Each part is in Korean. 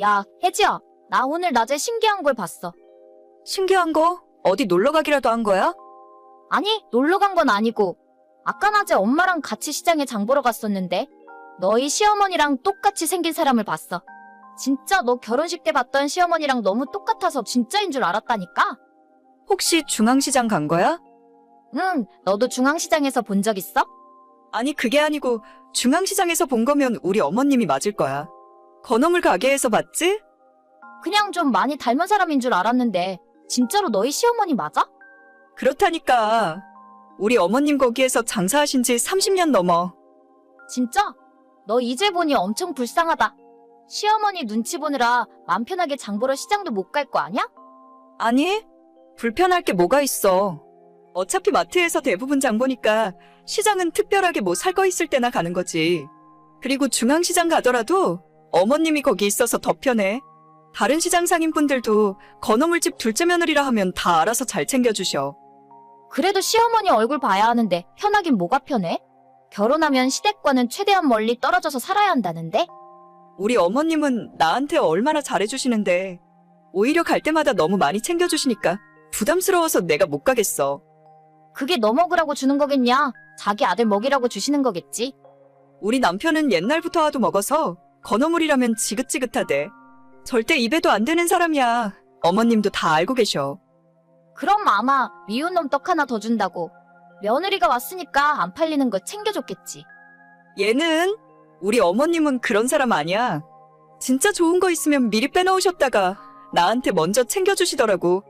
야, 혜지야. 나 오늘 낮에 신기한 걸 봤어. 신기한 거? 어디 놀러 가기라도 한 거야? 아니, 놀러 간 건 아니고. 아까 낮에 엄마랑 같이 시장에 장 보러 갔었는데, 너희 시어머니랑 똑같이 생긴 사람을 봤어. 진짜 너 결혼식 때 봤던 시어머니랑 너무 똑같아서 진짜인 줄 알았다니까? 혹시 중앙시장 간 거야? 응, 너도 중앙시장에서 본 적 있어? 아니, 그게 아니고 중앙시장에서 본 거면 우리 어머님이 맞을 거야. 건어물 가게에서 봤지? 그냥 좀 많이 닮은 사람인 줄 알았는데, 진짜로 너희 시어머니 맞아? 그렇다니까. 우리 어머님 거기에서 장사하신 지 30년 넘어. 진짜? 너 이제 보니 엄청 불쌍하다. 시어머니 눈치 보느라 맘 편하게 장 보러 시장도 못 갈 거 아냐? 아니, 불편할 게 뭐가 있어. 어차피 마트에서 대부분 장 보니까 시장은 특별하게 뭐 살 거 있을 때나 가는 거지. 그리고 중앙시장 가더라도 어머님이 거기 있어서 더 편해. 다른 시장 상인분들도 건어물집 둘째 며느리라 하면 다 알아서 잘 챙겨주셔. 그래도 시어머니 얼굴 봐야 하는데 편하긴 뭐가 편해? 결혼하면 시댁과는 최대한 멀리 떨어져서 살아야 한다는데? 우리 어머님은 나한테 얼마나 잘해주시는데 오히려 갈 때마다 너무 많이 챙겨주시니까 부담스러워서 내가 못 가겠어. 그게 너 먹으라고 주는 거겠냐? 자기 아들 먹이라고 주시는 거겠지? 우리 남편은 옛날부터 하도 먹어서 건어물이라면 지긋지긋하대. 절대 입에도 안 되는 사람이야. 어머님도 다 알고 계셔. 그럼 아마 미운 놈 떡 하나 더 준다고. 며느리가 왔으니까 안 팔리는 거 챙겨줬겠지. 얘는 우리 어머님은 그런 사람 아니야. 진짜 좋은 거 있으면 미리 빼놓으셨다가 나한테 먼저 챙겨주시더라고.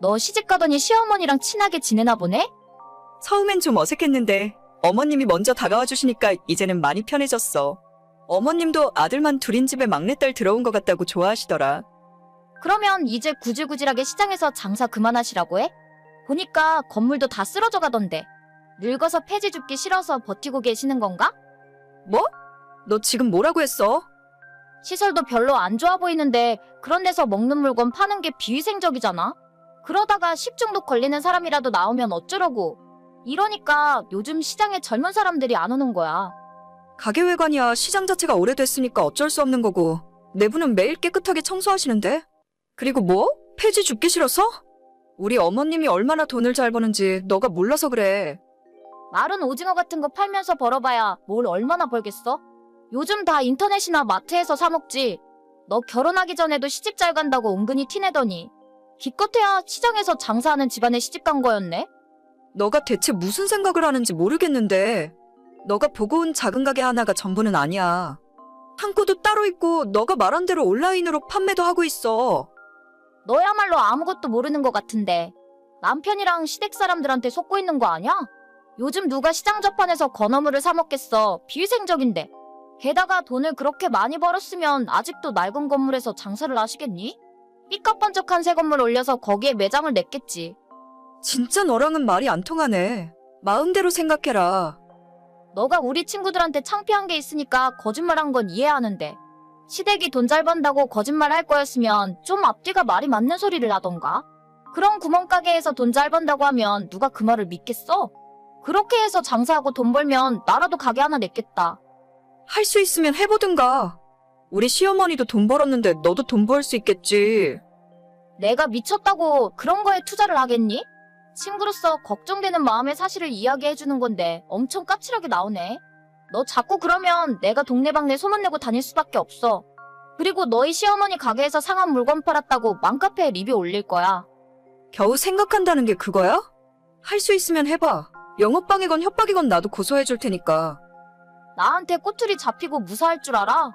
너 시집 가더니 시어머니랑 친하게 지내나 보네? 처음엔 좀 어색했는데 어머님이 먼저 다가와 주시니까 이제는 많이 편해졌어. 어머님도 아들만 둘인 집에 막내딸 들어온 것 같다고 좋아하시더라. 그러면 이제 구질구질하게 시장에서 장사 그만하시라고 해? 보니까 건물도 다 쓰러져 가던데. 늙어서 폐지 죽기 싫어서 버티고 계시는 건가? 뭐? 너 지금 뭐라고 했어? 시설도 별로 안 좋아 보이는데 그런 데서 먹는 물건 파는 게 비위생적이잖아. 그러다가 식중독 걸리는 사람이라도 나오면 어쩌려고. 이러니까 요즘 시장에 젊은 사람들이 안 오는 거야. 가게 외관이야 시장 자체가 오래됐으니까 어쩔 수 없는 거고 내부는 매일 깨끗하게 청소하시는데? 그리고 뭐? 폐지 죽기 싫어서? 우리 어머님이 얼마나 돈을 잘 버는지 너가 몰라서 그래. 마른 오징어 같은 거 팔면서 벌어봐야 뭘 얼마나 벌겠어? 요즘 다 인터넷이나 마트에서 사 먹지. 너 결혼하기 전에도 시집 잘 간다고 은근히 티내더니. 기껏해야 시장에서 장사하는 집안에 시집 간 거였네? 너가 대체 무슨 생각을 하는지 모르겠는데 너가 보고 온 작은 가게 하나가 전부는 아니야. 창고도 따로 있고 너가 말한 대로 온라인으로 판매도 하고 있어. 너야말로 아무것도 모르는 것 같은데. 남편이랑 시댁 사람들한테 속고 있는 거 아니야? 요즘 누가 시장 저판에서 건어물을 사 먹겠어. 비위생적인데. 게다가 돈을 그렇게 많이 벌었으면 아직도 낡은 건물에서 장사를 하시겠니? 삐까번쩍한 새 건물 올려서 거기에 매장을 냈겠지. 진짜 너랑은 말이 안 통하네. 마음대로 생각해라. 너가 우리 친구들한테 창피한 게 있으니까 거짓말한 건 이해하는데. 시댁이 돈 잘 번다고 거짓말 할 거였으면 좀 앞뒤가 말이 맞는 소리를 하던가. 그런 구멍가게에서 돈 잘 번다고 하면 누가 그 말을 믿겠어? 그렇게 해서 장사하고 돈 벌면 나라도 가게 하나 냈겠다. 할 수 있으면 해보든가. 우리 시어머니도 돈 벌었는데 너도 돈 벌 수 있겠지. 내가 미쳤다고 그런 거에 투자를 하겠니? 친구로서 걱정되는 마음의 사실을 이야기해주는 건데 엄청 까칠하게 나오네. 너 자꾸 그러면 내가 동네방네 소문내고 다닐 수밖에 없어. 그리고 너희 시어머니 가게에서 상한 물건 팔았다고 맘카페에 리뷰 올릴 거야. 겨우 생각한다는 게 그거야? 할 수 있으면 해봐. 영업방해건 협박이건 나도 고소해줄 테니까. 나한테 꼬투리 잡히고 무사할 줄 알아?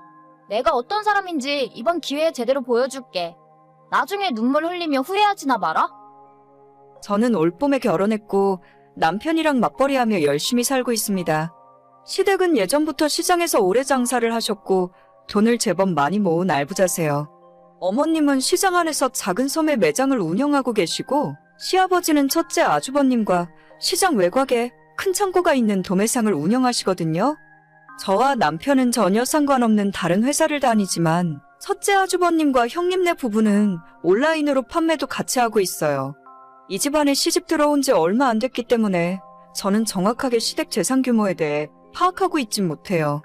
내가 어떤 사람인지 이번 기회에 제대로 보여줄게. 나중에 눈물 흘리며 후회하지나 마라. 저는 올봄에 결혼했고 남편이랑 맞벌이하며 열심히 살고 있습니다. 시댁은 예전부터 시장에서 오래 장사를 하셨고 돈을 제법 많이 모은 알부자세요. 어머님은 시장 안에서 작은 섬에 매장을 운영하고 계시고 시아버지는 첫째 아주버님과 시장 외곽에 큰 창고가 있는 도매상을 운영하시거든요. 저와 남편은 전혀 상관없는 다른 회사를 다니지만 첫째 아주버님과 형님네 부부는 온라인으로 판매도 같이 하고 있어요. 이 집안에 시집 들어온 지 얼마 안 됐기 때문에 저는 정확하게 시댁 재산 규모에 대해 파악하고 있진 못해요.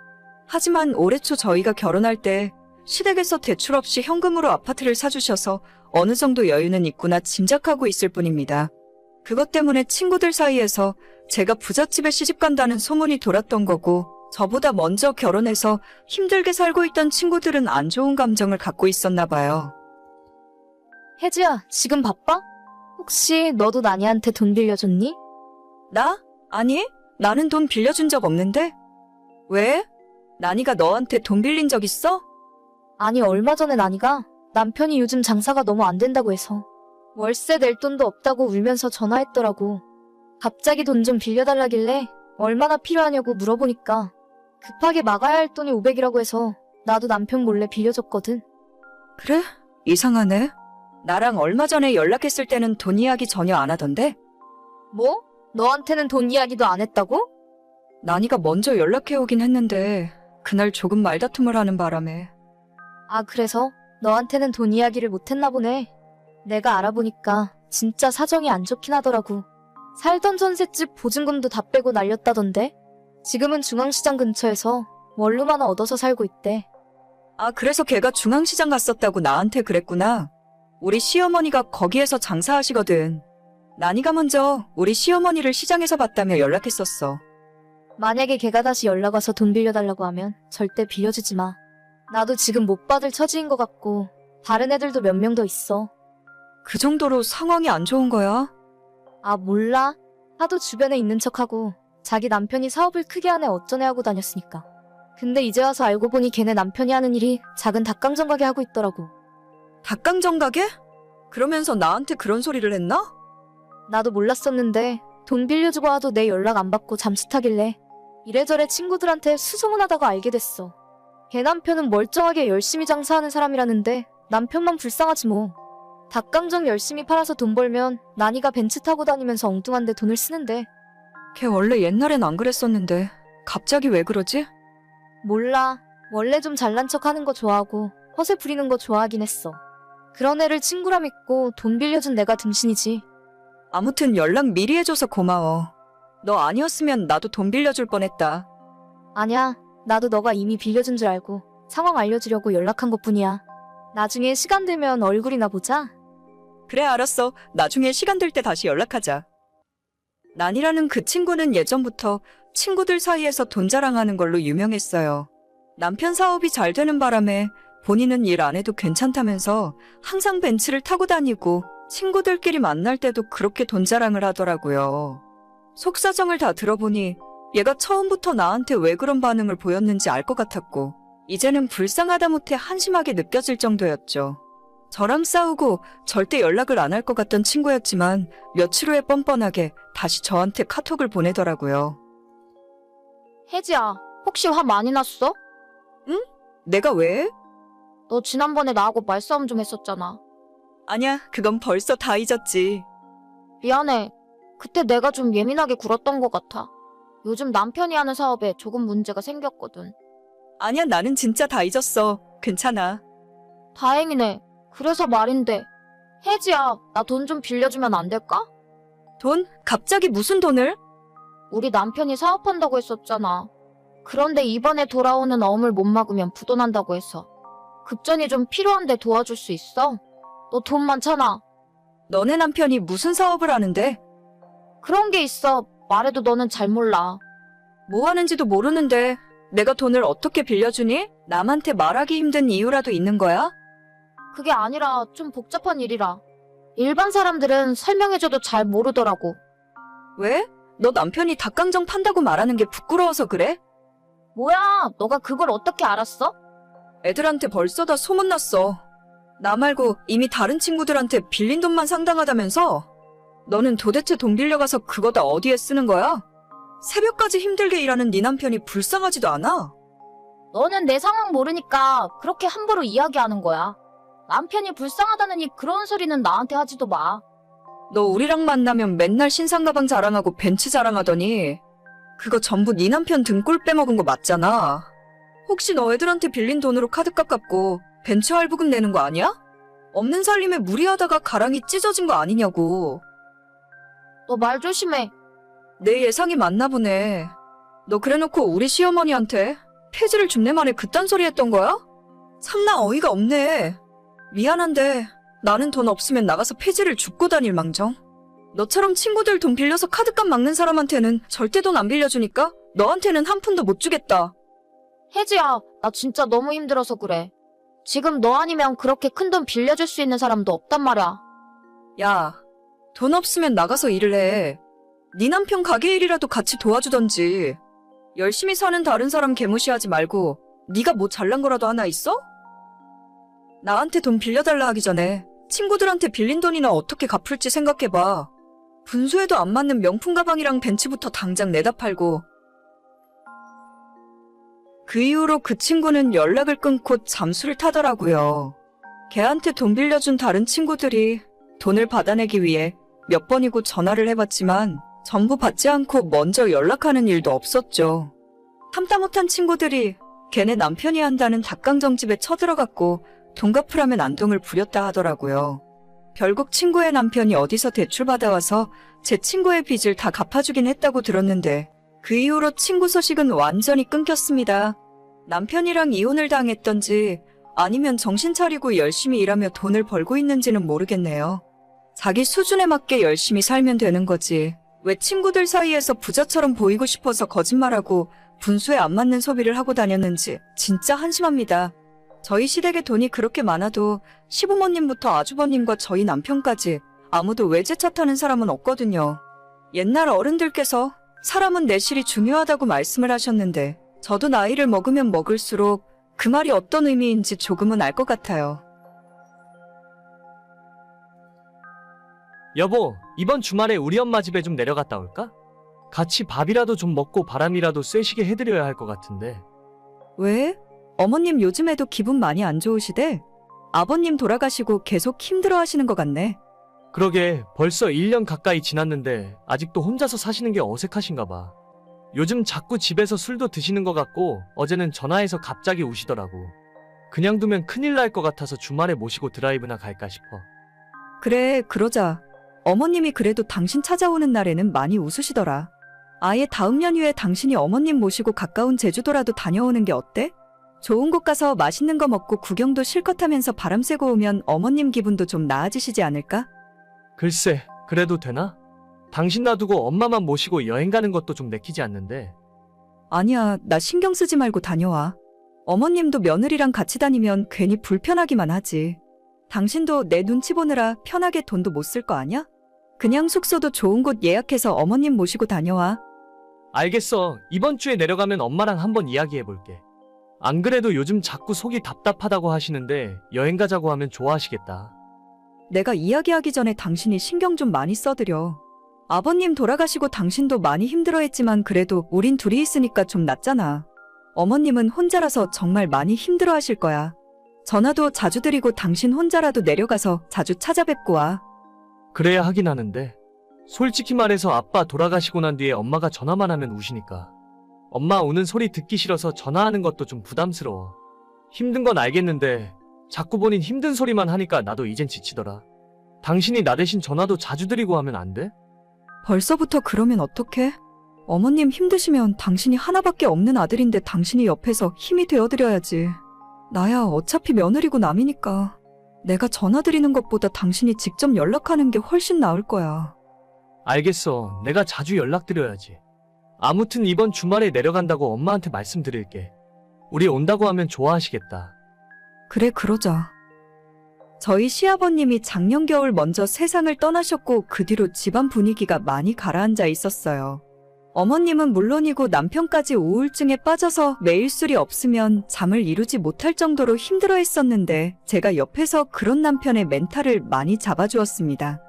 하지만 올해 초 저희가 결혼할 때 시댁에서 대출 없이 현금으로 아파트를 사주셔서 어느 정도 여유는 있구나 짐작하고 있을 뿐입니다. 그것 때문에 친구들 사이에서 제가 부잣집에 시집 간다는 소문이 돌았던 거고, 저보다 먼저 결혼해서 힘들게 살고 있던 친구들은 안 좋은 감정을 갖고 있었나 봐요. 혜지야, 지금 바빠? 혹시 너도 나니한테 돈 빌려줬니? 나? 아니, 나는 돈 빌려준 적 없는데? 왜? 나니가 너한테 돈 빌린 적 있어? 아니, 얼마 전에 나니가 남편이 요즘 장사가 너무 안 된다고 해서 월세 낼 돈도 없다고 울면서 전화했더라고. 갑자기 돈 좀 빌려달라길래 얼마나 필요하냐고 물어보니까 급하게 막아야 할 돈이 500이라고 해서 나도 남편 몰래 빌려줬거든. 그래? 이상하네. 나랑 얼마 전에 연락했을 때는 돈 이야기 전혀 안 하던데? 뭐? 너한테는 돈 이야기도 안 했다고? 나니가 먼저 연락해오긴 했는데, 그날 조금 말다툼을 하는 바람에. 아, 그래서 너한테는 돈 이야기를 못했나 보네. 내가 알아보니까 진짜 사정이 안 좋긴 하더라고. 살던 전셋집 보증금도 다 빼고 날렸다던데? 지금은 중앙시장 근처에서 원룸 하나 얻어서 살고 있대. 아, 그래서 걔가 중앙시장 갔었다고 나한테 그랬구나. 우리 시어머니가 거기에서 장사하시거든. 나니가 먼저 우리 시어머니를 시장에서 봤다며 연락했었어. 만약에 걔가 다시 연락 와서 돈 빌려달라고 하면 절대 빌려주지 마. 나도 지금 못 받을 처지인 것 같고 다른 애들도 몇 명 더 있어. 그 정도로 상황이 안 좋은 거야? 아, 몰라. 하도 주변에 있는 척하고 자기 남편이 사업을 크게 하네 어쩌네 하고 다녔으니까. 근데 이제 와서 알고 보니 걔네 남편이 하는 일이 작은 닭강정 가게 하고 있더라고. 닭강정 가게? 그러면서 나한테 그런 소리를 했나? 나도 몰랐었는데 돈 빌려주고 와도 내 연락 안 받고 잠수 타길래 이래저래 친구들한테 수소문하다가 알게 됐어. 걔 남편은 멀쩡하게 열심히 장사하는 사람이라는데 남편만 불쌍하지 뭐. 닭강정 열심히 팔아서 돈 벌면 나니가 벤츠 타고 다니면서 엉뚱한데 돈을 쓰는데 걔 원래 옛날엔 안 그랬었는데 갑자기 왜 그러지? 몰라. 원래 좀 잘난 척 하는 거 좋아하고 허세 부리는 거 좋아하긴 했어. 그런 애를 친구라 믿고 돈 빌려준 내가 등신이지. 아무튼 연락 미리 해줘서 고마워. 너 아니었으면 나도 돈 빌려줄 뻔했다. 아냐, 나도 너가 이미 빌려준 줄 알고 상황 알려주려고 연락한 것 뿐이야. 나중에 시간 되면 얼굴이나 보자. 그래 알았어. 나중에 시간 될 때 다시 연락하자. 난이라는 그 친구는 예전부터 친구들 사이에서 돈 자랑하는 걸로 유명했어요. 남편 사업이 잘 되는 바람에 본인은 일 안 해도 괜찮다면서 항상 벤츠를 타고 다니고 친구들끼리 만날 때도 그렇게 돈 자랑을 하더라고요. 속사정을 다 들어보니 얘가 처음부터 나한테 왜 그런 반응을 보였는지 알 것 같았고 이제는 불쌍하다 못해 한심하게 느껴질 정도였죠. 저랑 싸우고 절대 연락을 안 할 것 같던 친구였지만 며칠 후에 뻔뻔하게 다시 저한테 카톡을 보내더라고요. 혜지야, 혹시 화 많이 났어? 내가 왜? 너 지난번에 나하고 말싸움 좀 했었잖아. 아냐, 그건 벌써 다 잊었지. 미안해. 그때 내가 좀 예민하게 굴었던 것 같아. 요즘 남편이 하는 사업에 조금 문제가 생겼거든. 아니야, 나는 진짜 다 잊었어. 괜찮아. 다행이네. 그래서 말인데. 혜지야, 나 돈 좀 빌려주면 안 될까? 돈? 갑자기 무슨 돈을? 우리 남편이 사업한다고 했었잖아. 그런데 이번에 돌아오는 어음을 못 막으면 부도난다고 해서. 급전이 좀 필요한데 도와줄 수 있어? 너 돈 많잖아. 너네 남편이 무슨 사업을 하는데? 그런 게 있어. 말해도 너는 잘 몰라. 뭐 하는지도 모르는데 내가 돈을 어떻게 빌려주니? 남한테 말하기 힘든 이유라도 있는 거야? 그게 아니라 좀 복잡한 일이라. 일반 사람들은 설명해줘도 잘 모르더라고. 왜? 너 남편이 닭강정 판다고 말하는 게 부끄러워서 그래? 뭐야, 너가 그걸 어떻게 알았어? 애들한테 벌써 다 소문났어. 나 말고 이미 다른 친구들한테 빌린 돈만 상당하다면서? 너는 도대체 돈 빌려가서 그거 다 어디에 쓰는 거야? 새벽까지 힘들게 일하는 네 남편이 불쌍하지도 않아? 너는 내 상황 모르니까 그렇게 함부로 이야기하는 거야. 남편이 불쌍하다느니 그런 소리는 나한테 하지도 마. 너 우리랑 만나면 맨날 신상 가방 자랑하고 벤츠 자랑하더니 그거 전부 네 남편 등골 빼먹은 거 맞잖아. 혹시 너 애들한테 빌린 돈으로 카드값 갚고 벤츠 할부금 내는 거 아니야? 없는 살림에 무리하다가 가랑이 찢어진 거 아니냐고. 너 말 조심해. 내 예상이 맞나 보네. 너 그래놓고 우리 시어머니한테 폐지를 줍네 만에 그딴 소리 했던 거야? 참나 어이가 없네. 미안한데 나는 돈 없으면 나가서 폐지를 죽고 다닐 망정. 너처럼 친구들 돈 빌려서 카드값 막는 사람한테는 절대 돈 안 빌려주니까 너한테는 한 푼도 못 주겠다. 혜지야, 나 진짜 너무 힘들어서 그래. 지금 너 아니면 그렇게 큰 돈 빌려줄 수 있는 사람도 없단 말이야. 야, 돈 없으면 나가서 일을 해. 네 남편 가게 일이라도 같이 도와주던지. 열심히 사는 다른 사람 개무시하지 말고 네가 뭐 잘난 거라도 하나 있어? 나한테 돈 빌려달라 하기 전에 친구들한테 빌린 돈이나 어떻게 갚을지 생각해봐. 분수에도 안 맞는 명품 가방이랑 벤츠부터 당장 내다 팔고. 그 이후로 그 친구는 연락을 끊고 잠수를 타더라고요. 걔한테 돈 빌려준 다른 친구들이 돈을 받아내기 위해 몇 번이고 전화를 해봤지만 전부 받지 않고 먼저 연락하는 일도 없었죠. 참다 못한 친구들이 걔네 남편이 한다는 닭강정집에 쳐들어갔고 돈 갚으라면 안동을 부렸다 하더라고요. 결국 친구의 남편이 어디서 대출 받아와서 제 친구의 빚을 다 갚아주긴 했다고 들었는데 그 이후로 친구 소식은 완전히 끊겼습니다. 남편이랑 이혼을 당했던지 아니면 정신 차리고 열심히 일하며 돈을 벌고 있는지는 모르겠네요. 자기 수준에 맞게 열심히 살면 되는 거지. 왜 친구들 사이에서 부자처럼 보이고 싶어서 거짓말하고 분수에 안 맞는 소비를 하고 다녔는지 진짜 한심합니다. 저희 시댁에 돈이 그렇게 많아도 시부모님부터 아주버님과 저희 남편까지 아무도 외제차 타는 사람은 없거든요. 옛날 어른들께서 사람은 내실이 중요하다고 말씀을 하셨는데 저도 나이를 먹으면 먹을수록 그 말이 어떤 의미인지 조금은 알 것 같아요. 여보, 이번 주말에 우리 엄마 집에 좀 내려갔다 올까? 같이 밥이라도 좀 먹고 바람이라도 쐬시게 해드려야 할 것 같은데. 왜? 어머님 요즘에도 기분 많이 안 좋으시대? 아버님 돌아가시고 계속 힘들어 하시는 것 같네. 그러게 벌써 1년 가까이 지났는데 아직도 혼자서 사시는 게 어색하신가 봐. 요즘 자꾸 집에서 술도 드시는 것 같고 어제는 전화해서 갑자기 우시더라고. 그냥 두면 큰일 날 것 같아서 주말에 모시고 드라이브나 갈까 싶어. 그래, 그러자. 어머님이 그래도 당신 찾아오는 날에는 많이 웃으시더라. 아예 다음 연휴에 당신이 어머님 모시고 가까운 제주도라도 다녀오는 게 어때? 좋은 곳 가서 맛있는 거 먹고 구경도 실컷 하면서 바람 쐬고 오면 어머님 기분도 좀 나아지시지 않을까? 글쎄, 그래도 되나? 당신 놔두고 엄마만 모시고 여행 가는 것도 좀 내키지 않는데. 아니야, 나 신경 쓰지 말고 다녀와. 어머님도 며느리랑 같이 다니면 괜히 불편하기만 하지. 당신도 내 눈치 보느라 편하게 돈도 못 쓸 거 아냐? 그냥 숙소도 좋은 곳 예약해서 어머님 모시고 다녀와. 알겠어. 이번 주에 내려가면 엄마랑 한번 이야기해 볼게. 안 그래도 요즘 자꾸 속이 답답하다고 하시는데 여행 가자고 하면 좋아하시겠다. 내가 이야기하기 전에 당신이 신경 좀 많이 써드려. 아버님 돌아가시고 당신도 많이 힘들어했지만 그래도 우린 둘이 있으니까 좀 낫잖아. 어머님은 혼자라서 정말 많이 힘들어 하실 거야. 전화도 자주 드리고 당신 혼자라도 내려가서 자주 찾아뵙고 와. 그래야 하긴 하는데. 솔직히 말해서 아빠 돌아가시고 난 뒤에 엄마가 전화만 하면 우시니까. 엄마 우는 소리 듣기 싫어서 전화하는 것도 좀 부담스러워. 힘든 건 알겠는데 자꾸 본인 힘든 소리만 하니까 나도 이젠 지치더라. 당신이 나 대신 전화도 자주 드리고 하면 안 돼? 벌써부터 그러면 어떡해? 어머님 힘드시면 당신이 하나밖에 없는 아들인데 당신이 옆에서 힘이 되어드려야지. 나야 어차피 며느리고 남이니까. 내가 전화 드리는 것보다 당신이 직접 연락하는 게 훨씬 나을 거야. 알겠어. 내가 자주 연락드려야지. 아무튼 이번 주말에 내려간다고 엄마한테 말씀드릴게. 우리 온다고 하면 좋아하시겠다. 그래, 그러자. 저희 시아버님이 작년 겨울 먼저 세상을 떠나셨고 그 뒤로 집안 분위기가 많이 가라앉아 있었어요. 어머님은 물론이고 남편까지 우울증에 빠져서 매일 술이 없으면 잠을 이루지 못할 정도로 힘들어 했었는데 제가 옆에서 그런 남편의 멘탈을 많이 잡아주었습니다.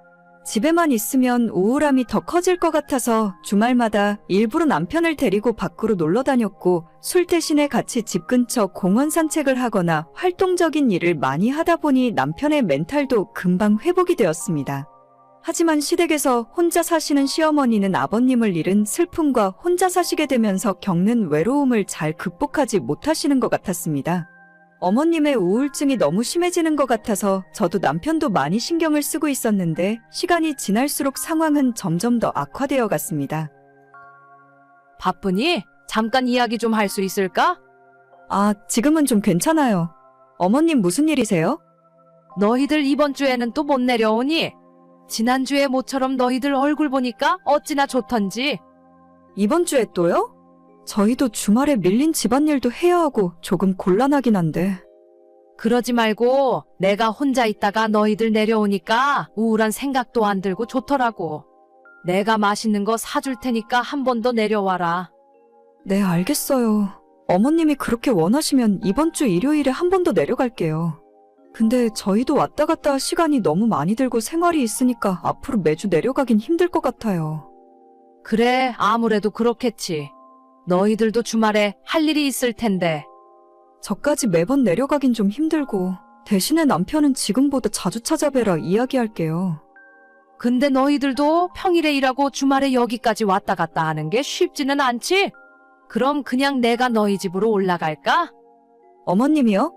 집에만 있으면 우울함이 더 커질 것 같아서 주말마다 일부러 남편을 데리고 밖으로 놀러 다녔고 술 대신에 같이 집 근처 공원 산책을 하거나 활동적인 일을 많이 하다 보니 남편의 멘탈도 금방 회복이 되었습니다. 하지만 시댁에서 혼자 사시는 시어머니는 아버님을 잃은 슬픔과 혼자 사시게 되면서 겪는 외로움을 잘 극복하지 못하시는 것 같았습니다. 어머님의 우울증이 너무 심해지는 것 같아서 저도 남편도 많이 신경을 쓰고 있었는데 시간이 지날수록 상황은 점점 더 악화되어 갔습니다. 바쁘니? 잠깐 이야기 좀 할 수 있을까? 아, 지금은 좀 괜찮아요. 어머님 무슨 일이세요? 너희들 이번 주에는 또 못 내려오니? 지난주에 모처럼 너희들 얼굴 보니까 어찌나 좋던지. 이번 주에 또요? 저희도 주말에 밀린 집안일도 해야 하고 조금 곤란하긴 한데. 그러지 말고 내가 혼자 있다가 너희들 내려오니까 우울한 생각도 안 들고 좋더라고. 내가 맛있는 거 사줄 테니까 한 번 더 내려와라. 네, 알겠어요. 어머님이 그렇게 원하시면 이번 주 일요일에 한 번 더 내려갈게요. 근데 저희도 왔다 갔다 할 시간이 너무 많이 들고 생활이 있으니까 앞으로 매주 내려가긴 힘들 것 같아요. 그래, 아무래도 그렇겠지. 너희들도 주말에 할 일이 있을 텐데. 저까지 매번 내려가긴 좀 힘들고 대신에 남편은 지금보다 자주 찾아뵈라 이야기할게요. 근데 너희들도 평일에 일하고 주말에 여기까지 왔다 갔다 하는 게 쉽지는 않지? 그럼 그냥 내가 너희 집으로 올라갈까? 어머님이요?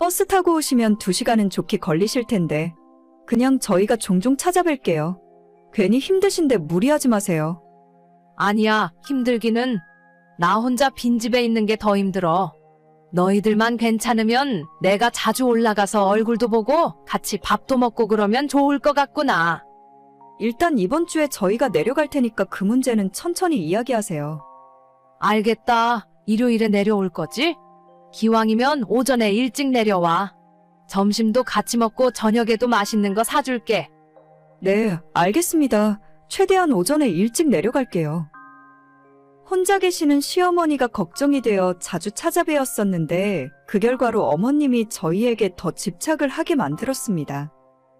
버스 타고 오시면 두 시간은 좋게 걸리실 텐데 그냥 저희가 종종 찾아뵐게요. 괜히 힘드신데 무리하지 마세요. 아니야, 힘들기는. 나 혼자 빈집에 있는 게 더 힘들어. 너희들만 괜찮으면 내가 자주 올라가서 얼굴도 보고 같이 밥도 먹고 그러면 좋을 것 같구나. 일단 이번 주에 저희가 내려갈 테니까 그 문제는 천천히 이야기하세요. 알겠다. 일요일에 내려올 거지? 기왕이면 오전에 일찍 내려와. 점심도 같이 먹고 저녁에도 맛있는 거 사줄게. 네, 알겠습니다. 최대한 오전에 일찍 내려갈게요. 혼자 계시는 시어머니가 걱정이 되어 자주 찾아뵈었었는데 그 결과로 어머님이 저희에게 더 집착을 하게 만들었습니다.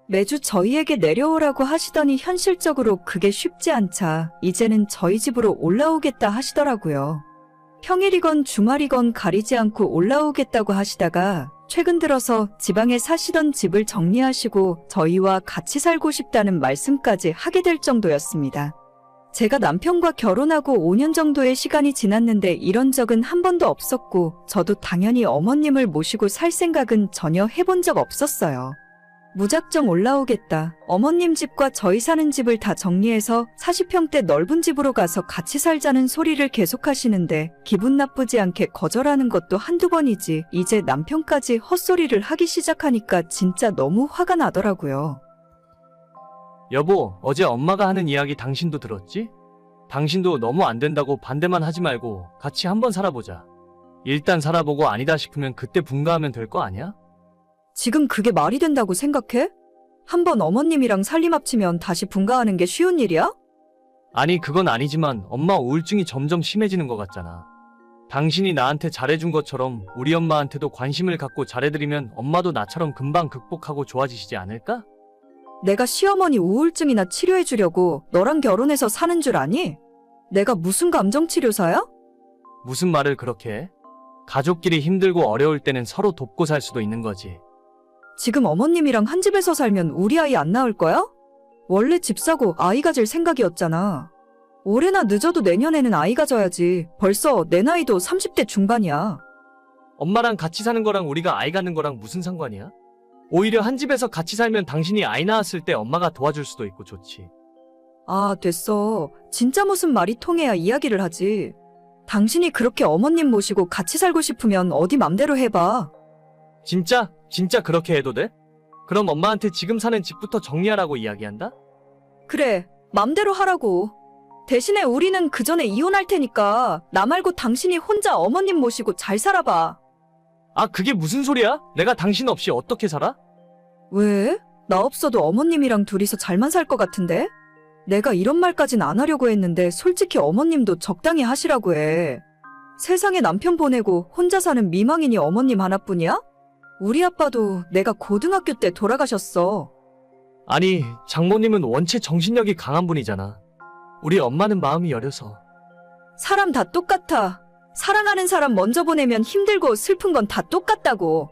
매주 저희에게 내려오라고 하시더니 현실적으로 그게 쉽지 않자 이제는 저희 집으로 올라오겠다 하시더라고요. 평일이건 주말이건 가리지 않고 올라오겠다고 하시다가 최근 들어서 지방에 사시던 집을 정리하시고 저희와 같이 살고 싶다는 말씀까지 하게 될 정도였습니다. 제가 남편과 결혼하고 5년 정도의 시간이 지났는데 이런 적은 한 번도 없었고 저도 당연히 어머님을 모시고 살 생각은 전혀 해본 적 없었어요. 무작정 올라오겠다. 어머님 집과 저희 사는 집을 다 정리해서 40평대 넓은 집으로 가서 같이 살자는 소리를 계속하시는데 기분 나쁘지 않게 거절하는 것도 한두 번이지 이제 남편까지 헛소리를 하기 시작하니까 진짜 너무 화가 나더라고요. 여보, 어제 엄마가 하는 이야기 당신도 들었지? 당신도 너무 안 된다고 반대만 하지 말고 같이 한번 살아보자. 일단 살아보고 아니다 싶으면 그때 분가하면 될 거 아니야? 지금 그게 말이 된다고 생각해? 한번 어머님이랑 살림 합치면 다시 분가하는 게 쉬운 일이야? 아니, 그건 아니지만 엄마 우울증이 점점 심해지는 것 같잖아. 당신이 나한테 잘해준 것처럼 우리 엄마한테도 관심을 갖고 잘해드리면 엄마도 나처럼 금방 극복하고 좋아지시지 않을까? 내가 시어머니 우울증이나 치료해 주려고 너랑 결혼해서 사는 줄 아니? 내가 무슨 감정 치료사야? 무슨 말을 그렇게 해? 가족끼리 힘들고 어려울 때는 서로 돕고 살 수도 있는 거지. 지금 어머님이랑 한 집에서 살면 우리 아이 안 낳을 거야? 원래 집 사고 아이 가질 생각이었잖아. 올해나 늦어도 내년에는 아이 가져야지. 벌써 내 나이도 30대 중반이야. 엄마랑 같이 사는 거랑 우리가 아이 갖는 거랑 무슨 상관이야? 오히려 한 집에서 같이 살면 당신이 아이 낳았을 때 엄마가 도와줄 수도 있고 좋지. 아, 됐어. 진짜 무슨 말이 통해야 이야기를 하지. 당신이 그렇게 어머님 모시고 같이 살고 싶으면 어디 맘대로 해봐. 진짜? 진짜 그렇게 해도 돼? 그럼 엄마한테 지금 사는 집부터 정리하라고 이야기한다? 그래, 맘대로 하라고. 대신에 우리는 그 전에 이혼할 테니까 나 말고 당신이 혼자 어머님 모시고 잘 살아봐. 아, 그게 무슨 소리야? 내가 당신 없이 어떻게 살아? 왜? 나 없어도 어머님이랑 둘이서 잘만 살 것 같은데? 내가 이런 말까진 안 하려고 했는데 솔직히 어머님도 적당히 하시라고 해. 세상에 남편 보내고 혼자 사는 미망인이 어머님 하나뿐이야? 우리 아빠도 내가 고등학교 때 돌아가셨어. 아니, 장모님은 원체 정신력이 강한 분이잖아. 우리 엄마는 마음이 여려서. 사람 다 똑같아. 사랑하는 사람 먼저 보내면 힘들고 슬픈 건 다 똑같다고.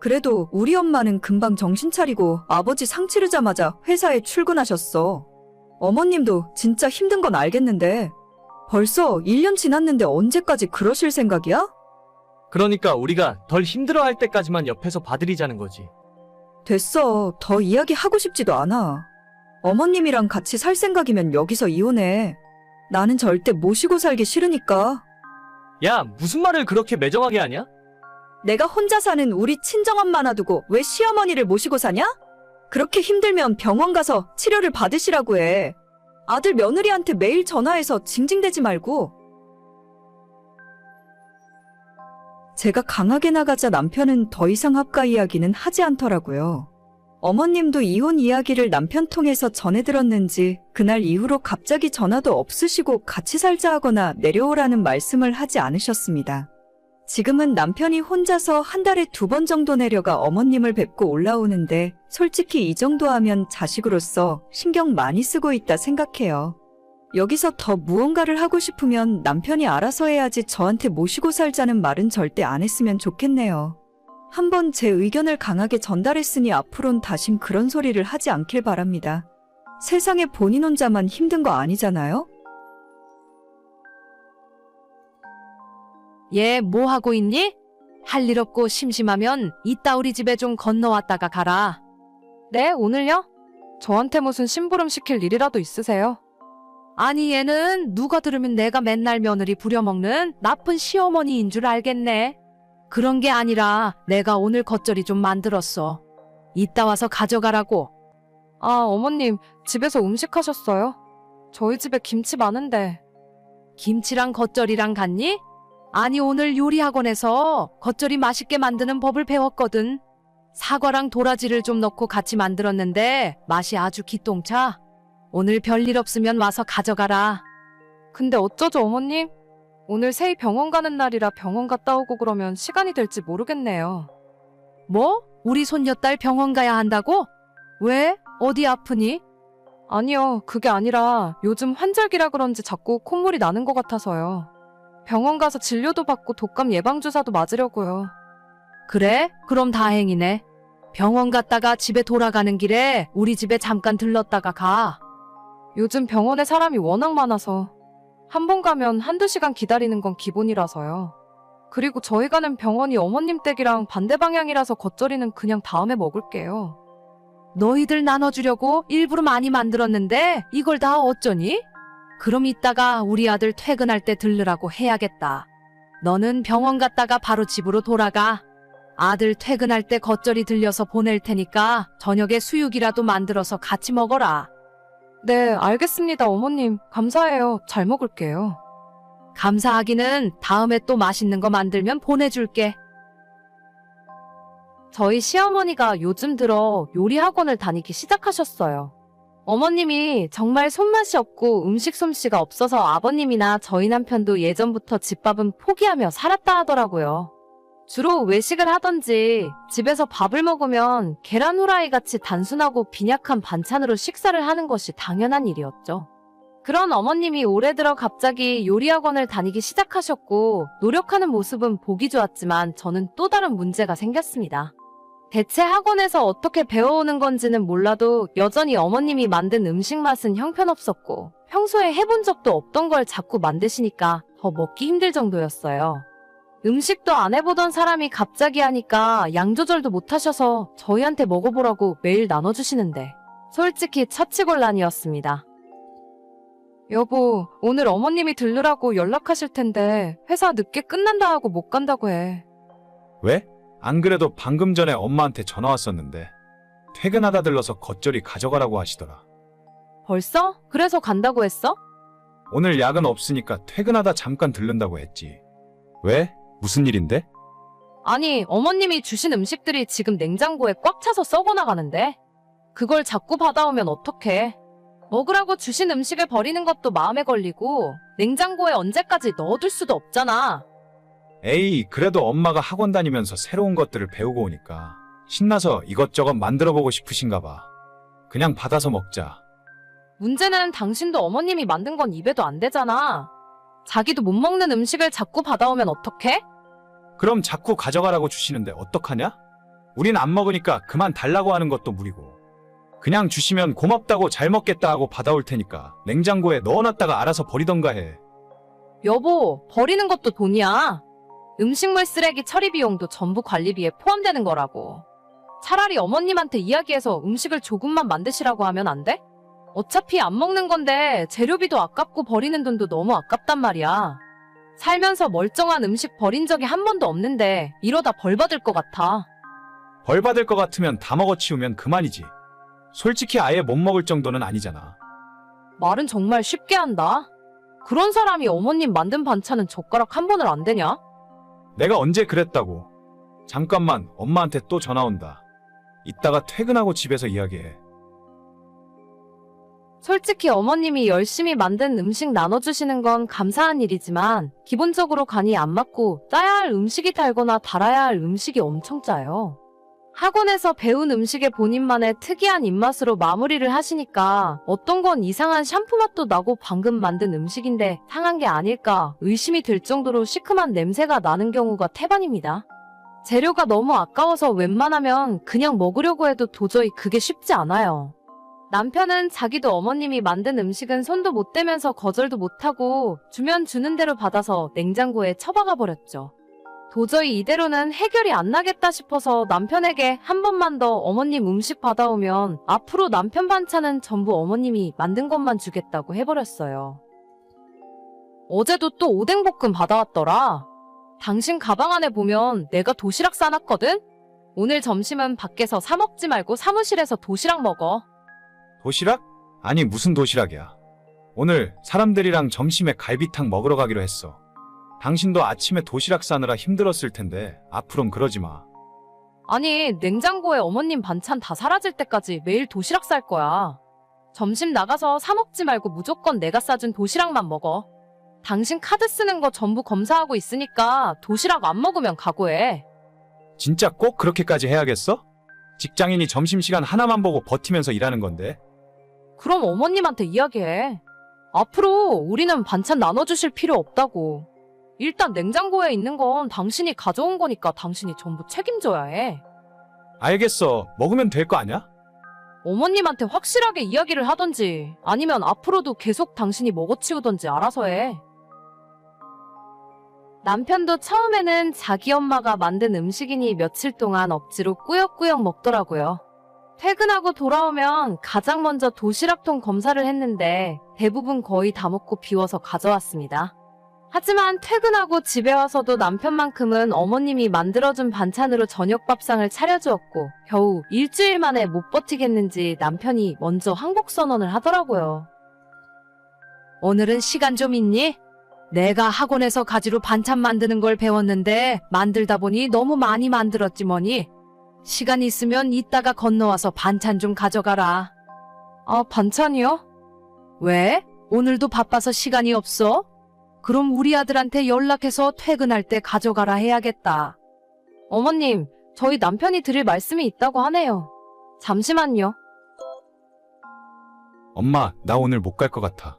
그래도 우리 엄마는 금방 정신 차리고 아버지 상 치르자마자 회사에 출근하셨어. 어머님도 진짜 힘든 건 알겠는데 벌써 1년 지났는데 언제까지 그러실 생각이야? 그러니까 우리가 덜 힘들어 할 때까지만 옆에서 봐드리자는 거지. 됐어. 더 이야기하고 싶지도 않아. 어머님이랑 같이 살 생각이면 여기서 이혼해. 나는 절대 모시고 살기 싫으니까. 야, 무슨 말을 그렇게 매정하게 하냐? 내가 혼자 사는 우리 친정엄마 놔두고 왜 시어머니를 모시고 사냐? 그렇게 힘들면 병원 가서 치료를 받으시라고 해. 아들 며느리한테 매일 전화해서 징징대지 말고. 제가 강하게 나가자 남편은 더 이상 합가 이야기는 하지 않더라고요. 어머님도 이혼 이야기를 남편 통해서 전해 들었는지 그날 이후로 갑자기 전화도 없으시고 같이 살자 하거나 내려오라는 말씀을 하지 않으셨습니다. 지금은 남편이 혼자서 한 달에 두 번 정도 내려가 어머님을 뵙고 올라오는데 솔직히 이 정도 하면 자식으로서 신경 많이 쓰고 있다 생각해요. 여기서 더 무언가를 하고 싶으면 남편이 알아서 해야지 저한테 모시고 살자는 말은 절대 안 했으면 좋겠네요. 한 번 제 의견을 강하게 전달했으니 앞으론 다신 그런 소리를 하지 않길 바랍니다. 세상에 본인 혼자만 힘든 거 아니잖아요? 얘 뭐 하고 있니? 할 일 없고 심심하면 이따 우리 집에 좀 건너왔다가 가라. 네, 오늘요? 저한테 무슨 심부름 시킬 일이라도 있으세요? 아니 얘는 누가 들으면 내가 맨날 며느리 부려먹는 나쁜 시어머니인 줄 알겠네. 그런 게 아니라 내가 오늘 겉절이 좀 만들었어. 이따 와서 가져가라고. 아, 어머님, 집에서 음식 하셨어요? 저희 집에 김치 많은데. 김치랑 겉절이랑 같니? 아니 오늘 요리 학원에서 겉절이 맛있게 만드는 법을 배웠거든. 사과랑 도라지를 좀 넣고 같이 만들었는데 맛이 아주 기똥차. 오늘 별일 없으면 와서 가져가라. 근데 어쩌죠, 어머님? 오늘 세이 병원 가는 날이라 병원 갔다 오고 그러면 시간이 될지 모르겠네요. 뭐? 우리 손녀 딸 병원 가야 한다고? 왜? 어디 아프니? 아니요, 그게 아니라 요즘 환절기라 그런지 자꾸 콧물이 나는 것 같아서요. 병원 가서 진료도 받고 독감 예방주사도 맞으려고요. 그래? 그럼 다행이네. 병원 갔다가 집에 돌아가는 길에 우리 집에 잠깐 들렀다가 가. 요즘 병원에 사람이 워낙 많아서 한 번 가면 한두 시간 기다리는 건 기본이라서요. 그리고 저희 가는 병원이 어머님 댁이랑 반대 방향이라서 겉절이는 그냥 다음에 먹을게요. 너희들 나눠주려고 일부러 많이 만들었는데 이걸 다 어쩌니? 그럼 이따가 우리 아들 퇴근할 때 들르라고 해야겠다. 너는 병원 갔다가 바로 집으로 돌아가. 아들 퇴근할 때 겉절이 들려서 보낼 테니까 저녁에 수육이라도 만들어서 같이 먹어라. 네, 알겠습니다, 어머님. 감사해요. 잘 먹을게요. 감사하기는 다음에 또 맛있는 거 만들면 보내줄게. 저희 시어머니가 요즘 들어 요리 학원을 다니기 시작하셨어요. 어머님이 정말 손맛이 없고 음식 솜씨가 없어서 아버님이나 저희 남편도 예전부터 집밥은 포기하며 살았다 하더라고요. 주로 외식을 하던지 집에서 밥을 먹으면 계란 후라이 같이 단순하고 빈약한 반찬으로 식사를 하는 것이 당연한 일이었죠. 그런 어머님이 올해 들어 갑자기 요리 학원을 다니기 시작하셨고 노력하는 모습은 보기 좋았지만 저는 또 다른 문제가 생겼습니다. 대체 학원에서 어떻게 배워오는 건지는 몰라도 여전히 어머님이 만든 음식 맛은 형편없었고 평소에 해본 적도 없던 걸 자꾸 만드시니까 더 먹기 힘들 정도였어요. 음식도 안 해보던 사람이 갑자기 하니까 양 조절도 못 하셔서 저희한테 먹어보라고 매일 나눠주시는데 솔직히 처치곤란이었습니다. 여보, 오늘 어머님이 들르라고 연락하실 텐데 회사 늦게 끝난다 하고 못 간다고 해. 왜? 안 그래도 방금 전에 엄마한테 전화 왔었는데 퇴근하다 들러서 겉절이 가져가라고 하시더라. 벌써? 그래서 간다고 했어? 오늘 야근 없으니까 퇴근하다 잠깐 들른다고 했지. 왜? 무슨 일인데? 아니, 어머님이 주신 음식들이 지금 냉장고에 꽉 차서 썩어 나가는데? 그걸 자꾸 받아오면 어떡해? 먹으라고 주신 음식을 버리는 것도 마음에 걸리고, 냉장고에 언제까지 넣어둘 수도 없잖아. 에이, 그래도 엄마가 학원 다니면서 새로운 것들을 배우고 오니까 신나서 이것저것 만들어 보고 싶으신가 봐. 그냥 받아서 먹자. 문제는 당신도 어머님이 만든 건 입에도 안 되잖아. 자기도 못 먹는 음식을 자꾸 받아오면 어떡해? 그럼 자꾸 가져가라고 주시는데 어떡하냐? 우린 안 먹으니까 그만 달라고 하는 것도 무리고. 그냥 주시면 고맙다고 잘 먹겠다 하고 받아올 테니까 냉장고에 넣어놨다가 알아서 버리던가 해. 여보, 버리는 것도 돈이야. 음식물 쓰레기 처리 비용도 전부 관리비에 포함되는 거라고. 차라리 어머님한테 이야기해서 음식을 조금만 만드시라고 하면 안 돼? 어차피 안 먹는 건데 재료비도 아깝고 버리는 돈도 너무 아깝단 말이야. 살면서 멀쩡한 음식 버린 적이 한 번도 없는데 이러다 벌 받을 것 같아. 벌 받을 것 같으면 다 먹어치우면 그만이지. 솔직히 아예 못 먹을 정도는 아니잖아. 말은 정말 쉽게 한다. 그런 사람이 어머님 만든 반찬은 젓가락 한 번을 안 되냐? 내가 언제 그랬다고. 잠깐만, 엄마한테 또 전화 온다. 이따가 퇴근하고 집에서 이야기해. 솔직히 어머님이 열심히 만든 음식 나눠주시는 건 감사한 일이지만 기본적으로 간이 안 맞고 짜야 할 음식이 달거나 달아야 할 음식이 엄청 짜요. 학원에서 배운 음식에 본인만의 특이한 입맛으로 마무리를 하시니까 어떤 건 이상한 샴푸 맛도 나고 방금 만든 음식인데 상한 게 아닐까 의심이 들 정도로 시큼한 냄새가 나는 경우가 태반입니다. 재료가 너무 아까워서 웬만하면 그냥 먹으려고 해도 도저히 그게 쉽지 않아요. 남편은 자기도 어머님이 만든 음식은 손도 못 대면서 거절도 못하고 주면 주는 대로 받아서 냉장고에 처박아 버렸죠. 도저히 이대로는 해결이 안 나겠다 싶어서 남편에게 한 번만 더 어머님 음식 받아오면 앞으로 남편 반찬은 전부 어머님이 만든 것만 주겠다고 해버렸어요. 어제도 또 오뎅볶음 받아왔더라. 당신 가방 안에 보면 내가 도시락 싸놨거든? 오늘 점심은 밖에서 사 먹지 말고 사무실에서 도시락 먹어. 도시락? 아니, 무슨 도시락이야. 오늘 사람들이랑 점심에 갈비탕 먹으러 가기로 했어. 당신도 아침에 도시락 싸느라 힘들었을 텐데, 앞으론 그러지 마. 아니, 냉장고에 어머님 반찬 다 사라질 때까지 매일 도시락 쌀 거야. 점심 나가서 사 먹지 말고 무조건 내가 싸준 도시락만 먹어. 당신 카드 쓰는 거 전부 검사하고 있으니까 도시락 안 먹으면 각오해. 진짜 꼭 그렇게까지 해야겠어? 직장인이 점심시간 하나만 보고 버티면서 일하는 건데. 그럼 어머님한테 이야기해. 앞으로 우리는 반찬 나눠주실 필요 없다고. 일단 냉장고에 있는 건 당신이 가져온 거니까 당신이 전부 책임져야 해. 알겠어. 먹으면 될 거 아냐? 어머님한테 확실하게 이야기를 하던지 아니면 앞으로도 계속 당신이 먹어치우던지 알아서 해. 남편도 처음에는 자기 엄마가 만든 음식이니 며칠 동안 억지로 꾸역꾸역 먹더라고요. 퇴근하고 돌아오면 가장 먼저 도시락통 검사를 했는데 대부분 거의 다 먹고 비워서 가져왔습니다. 하지만 퇴근하고 집에 와서도 남편만큼은 어머님이 만들어준 반찬으로 저녁 밥상을 차려주었고 겨우 일주일 만에 못 버티겠는지 남편이 먼저 항복 선언을 하더라고요. 오늘은 시간 좀 있니? 내가 학원에서 가지로 반찬 만드는 걸 배웠는데 만들다 보니 너무 많이 만들었지 뭐니. 시간 있으면 이따가 건너와서 반찬 좀 가져가라. 아, 반찬이요? 왜? 오늘도 바빠서 시간이 없어? 그럼 우리 아들한테 연락해서 퇴근할 때 가져가라 해야겠다. 어머님, 저희 남편이 드릴 말씀이 있다고 하네요. 잠시만요. 엄마, 나 오늘 못 갈 것 같아.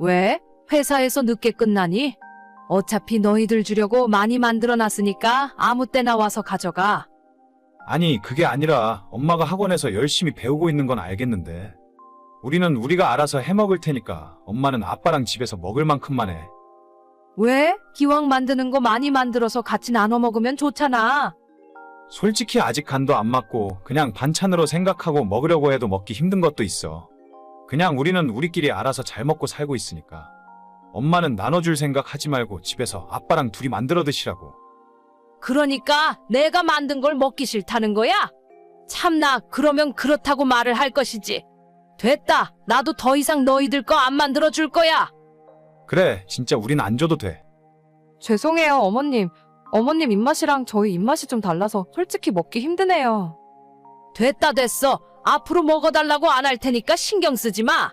왜? 회사에서 늦게 끝나니? 어차피 너희들 주려고 많이 만들어 놨으니까 아무 때나 와서 가져가. 아니, 그게 아니라 엄마가 학원에서 열심히 배우고 있는 건 알겠는데. 우리는 우리가 알아서 해 먹을 테니까 엄마는 아빠랑 집에서 먹을 만큼만 해. 왜? 기왕 만드는 거 많이 만들어서 같이 나눠 먹으면 좋잖아. 솔직히 아직 간도 안 맞고 그냥 반찬으로 생각하고 먹으려고 해도 먹기 힘든 것도 있어. 그냥 우리는 우리끼리 알아서 잘 먹고 살고 있으니까. 엄마는 나눠줄 생각 하지 말고 집에서 아빠랑 둘이 만들어 드시라고. 그러니까 내가 만든 걸 먹기 싫다는 거야? 참나, 그러면 그렇다고 말을 할 것이지. 됐다. 나도 더 이상 너희들 거 안 만들어 줄 거야. 그래, 진짜 우린 안 줘도 돼. 죄송해요, 어머님. 어머님 입맛이랑 저희 입맛이 좀 달라서 솔직히 먹기 힘드네요. 됐다, 됐어. 앞으로 먹어달라고 안 할 테니까 신경 쓰지 마.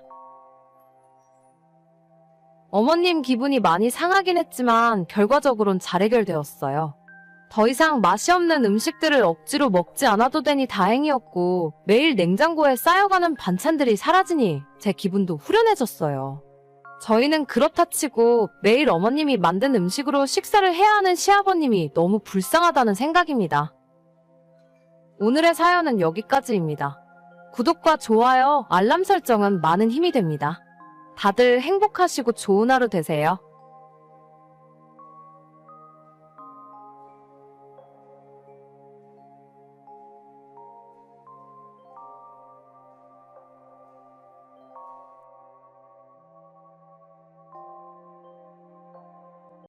어머님 기분이 많이 상하긴 했지만 결과적으론 잘 해결되었어요. 더 이상 맛이 없는 음식들을 억지로 먹지 않아도 되니 다행이었고 매일 냉장고에 쌓여가는 반찬들이 사라지니 제 기분도 후련해졌어요. 저희는 그렇다 치고 매일 어머님이 만든 음식으로 식사를 해야 하는 시아버님이 너무 불쌍하다는 생각입니다. 오늘의 사연은 여기까지입니다. 구독과 좋아요, 알람 설정은 많은 힘이 됩니다. 다들 행복하시고 좋은 하루 되세요.